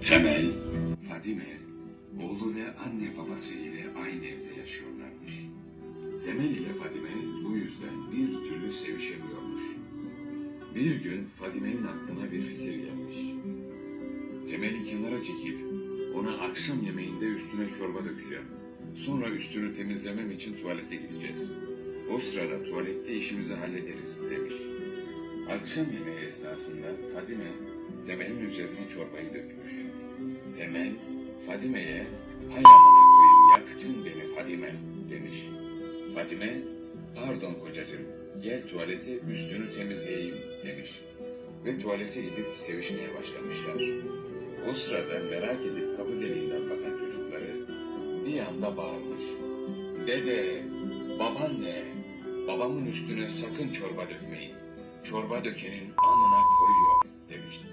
Temel, Fadime, oğlu ve anne babası ile aynı evde yaşıyorlarmış. Temel ile Fadime bu yüzden bir türlü sevişemiyormuş. Bir gün Fadime'nin aklına bir fikir gelmiş. Temel'i kenara çekip ona akşam yemeğinde üstüne çorba dökeceğim. Sonra üstünü temizlemem için tuvalete gideceğiz. O sırada tuvalette işimizi hallederiz demiş. Akşam yemeği esnasında Fadime Temel'in üzerine çorbayı dökmüş. Temel Fadime'ye hay amına koyayım yaktın beni Fadime demiş. Fadime pardon kocacığım gel tuvalete üstünü temizleyeyim demiş. Ve tuvalete gidip sevişmeye başlamışlar. O sırada merak edip kapı deliğinden bakan çocukları bir anda bağırmış. Dede, babaanne, babamın üstüne sakın çorba dökmeyin. Çorba dökenin amına koyuyor demiş.